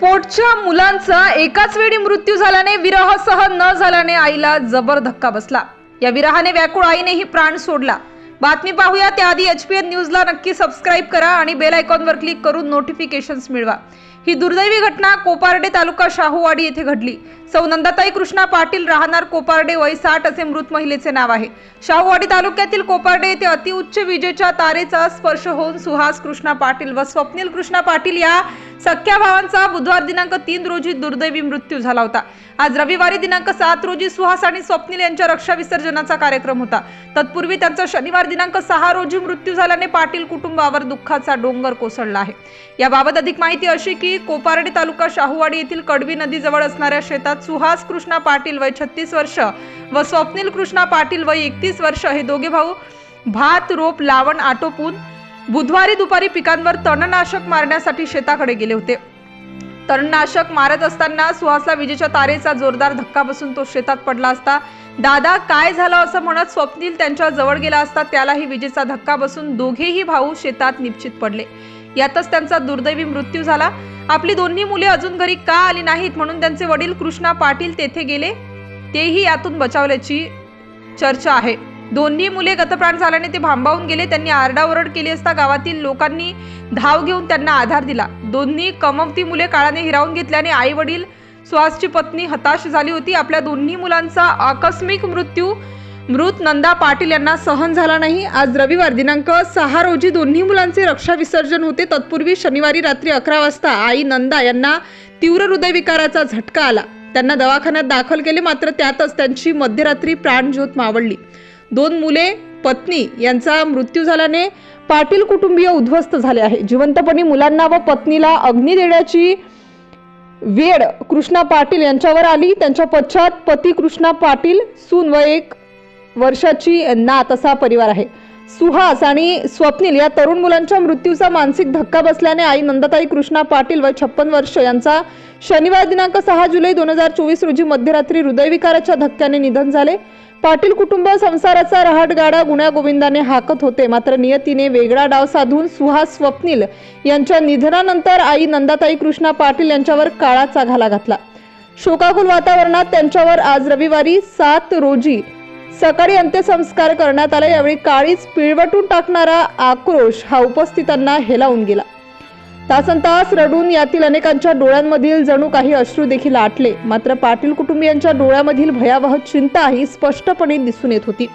पोटच्या मुलांचा एकाच वेळी मृत्यू झाल्याने विरह सहन न झाल्याने आईला जबर धक्का बसला. या विरहाने व्याकुळ आईनेही प्राण सोडला. बातमी पाहूया. त्याआधी एच पी एन न्यूजला नक्की सबस्क्राईब करा आणि बेल आयकॉनवर क्लिक करून नोटिफिकेशन्स मिळवा. ही दुर्दैवी घटना कोपार्डे तालुका शाहूवाडी येथे घडली. सौ. नंदाताई कृष्णा पाटील राहणार कोपार्डे वय साठ असे मृत महिलेचे नाव आहे. शाहूवाडी तालुक्यातील कोपार्डे येथे अतिउच्च विजेच्या तारेचा स्पर्श होऊन सुहास कृष्णा पाटील व स्वप्नील कृष्णा पाटील या सख्या भावांचा बुधवार दिनांक तीन रोजी दुर्दैवी मृत्यू झाला होता. आज रविवारी दिनांक सात रोजी सुहास आणि स्वप्नील यांच्या रक्षा विसर्जनाचा कार्यक्रम होता. तत्पूर्वी त्यांचा शनिवार दिनांक सहा रोजी मृत्यू झाल्याने पाटील कुटुंबावर दुःखाचा डोंगर कोसळला आहे. याबाबत अधिक माहिती अशी की कोपार्डे तालुका शाहूवाडी येथील कडवी नदीजवळ असणाऱ्या शेतात सुहास कृष्णा पाटील वय छत्तीस वर्ष व स्वप्नील कृष्णा पाटील वय एकतीस वर्ष हे दोघे भाऊ भात रोप लावण आटोपून बुधवारी दुपारी पिकांवर तणनाशक मारण्यासाठी शेताकडे गेले होते. तणनाशक मारत असताना सुहासला विजेच्या तारेचा जोरदार धक्का बसून तो शेतात पडला असता दादा काय झालं असं म्हणत स्वप्नील त्यांच्या जवळ गेला असता त्यालाही विजेचा धक्का बसून दोघेही भाऊ शेतात निश्चित पडले. यातच त्यांचा दुर्दैवी मृत्यू झाला. आपली दोन्ही मुले अजून घरी का आली नाहीत म्हणून त्यांचे वडील कृष्णा पाटील तेथे गेले. तेही यातून बचावल्याची चर्चा आहे. दोन्ही मुले गतप्राण झाल्याने ते भांबावून गेले. त्यांनी आरडाओरड केली असता गावातील लोकांनी धाव घेऊन त्यांना आधार दिला. दोन्ही कमवती मुले काळाने हिरावून घेतल्याने आई वडील सुहासची पत्नी हताश झाली होती. आपल्या दोन्ही मुलांचा आकस्मिक मृत्यू मृत नंदा पाटील यांना सहन झाला नाही. आज रविवार दिनांक सहा रोजी दोन्ही मुलांचे रक्षा विसर्जन होते. तत्पूर्वी शनिवारी रात्री अकरा वाजता आई नंदा यांना तीव्र हृदयविकाराचा झटका आला. त्यांना दवाखान्यात दाखल केले मात्र त्यातच त्यांची मध्यरात्री प्राणज्योत मावळली. दोन मुले पत्नी यांचा मृत्यू झाल्याने पाटील कुटुंबीय उद्ध्वस्त झाले आहे. जिवंतपणी मुलांना व पत्नीला अग्नी देण्याची वेळ कृष्णा पाटील यांच्यावर आली. त्यांच्या पश्चात पती कृष्णा पाटील सून व एक वर्षाची नात असा परिवार आहे. सुहास आणि स्वप्नील या तरुण मुलांच्या मृत्यूचा मानसिक धक्का बसल्याने आई नंदताई कृष्णा पाटील व छप्पन वर्ष यांचा शनिवार दिनांक सहा जुलै दोन हजार चोवीस रोजी मध्यरात्री हृदयविकाराच्या धक्क्याने निधन झाले. पाटील कुटुंब संसाराचा रहाटगाडा गुण्या गोविंदाने हाकत होते. मात्र नियतीने वेगळा डाव साधून सुहास स्वप्नील यांच्या निधनानंतर आई नंदाताई कृष्णा पाटील यांच्यावर काळाचा घाला घातला. शोकाकुल वातावरणात त्यांच्यावर आज रविवारी सात रोजी सकाळी अंत्यसंस्कार करण्यात आले. यावेळी काळीच पिळवटून टाकणारा आक्रोश हा उपस्थितांना हेलावून गेला. तासन तास रडून यातील अनेकांच्या डोळ्यांमधील जणू काही अश्रू देखील आटले. मात्र पाटील कुटुंबियांच्या डोळ्यामधील भयावह चिंता ही स्पष्टपणे दिसून येत होती.